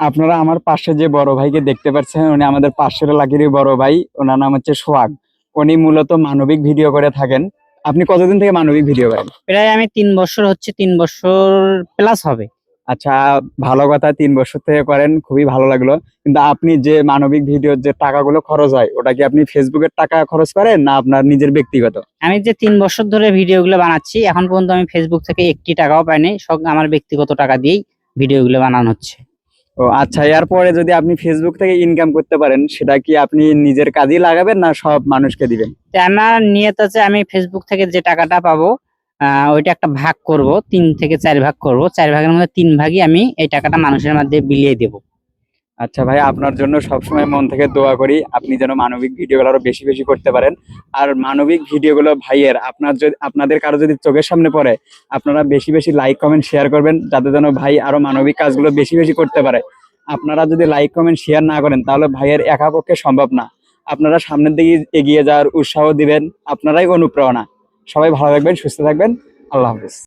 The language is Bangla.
আপনারা আমার পাশে যে বড় ভাইকে দেখতে পাচ্ছেন উনি আমাদের পাশের এলাকারই বড় ভাই ওনার নাম হচ্ছে সোহাগ। উনি মূলত মানবিক ভিডিও করে থাকেন। আপনি কতদিন থেকে মানবিক ভিডিও করেন? প্রায় আমি তিন বছর হচ্ছে তিন বছর প্লাস হবে। আচ্ছা ভালো কথা তিন বছর থেকে করেন খুবই ভালো লাগল। কিন্তু আপনি যে মানবিক ভিডিওর যে টাকাগুলো খরচ হয় ওটা কি আপনি ফেসবুকের টাকা খরচ করেন না আপনার নিজের ব্যক্তিগত? আমি যে তিন বছর ধরে ভিডিওগুলো বানাচ্ছি এখন পর্যন্ত আমি ফেসবুক থেকে একটি টাকাও পাইনি সব আমার ব্যক্তিগত টাকা দিয়েই ভিডিওগুলো বানানো হচ্ছে। ও আচ্ছা এরপরে যদি আপনি ফেসবুক থেকে ইনকাম করতে পারেন, সেটা কি আপনি নিজের কাজে লাগাবেন না সব মানুষকে দিবেন? আমার নিয়ত আছে আমি ফেসবুক থেকে যে টাকাটা পাবো ওইটা একটা ভাগ করব, তিন থেকে চার ভাগ করব, চার ভাগের মধ্যে তিন ভাগই আমি এই টাকাটা মানুষের মধ্যে বিলিয়ে দেব। আচ্ছা ভাই, আপনার জন্য সবসময় মন থেকে দোয়া করি, আপনি যেন মানবিক ভিডিওগুলো আরও বেশি বেশি করতে পারেন। আর মানবিক ভিডিওগুলো ভাইয়ের, আপনার যদি, আপনাদের কারও যদি চোখের সামনে পড়ে, আপনারা বেশি বেশি লাইক কমেন্ট শেয়ার করবেন, যাতে যেন ভাই আরও মানবিক কাজগুলো বেশি বেশি করতে পারে। আপনারা যদি লাইক কমেন্ট শেয়ার না করেন, তাহলে ভাইয়ের একা পক্ষে সম্ভব না। আপনারা সামনের দিকে এগিয়ে যাওয়ার উৎসাহ দিবেন, আপনারাই অনুপ্রেরণা। সবাই ভালো থাকবেন, সুস্থ থাকবেন। আল্লাহ হাফিজ।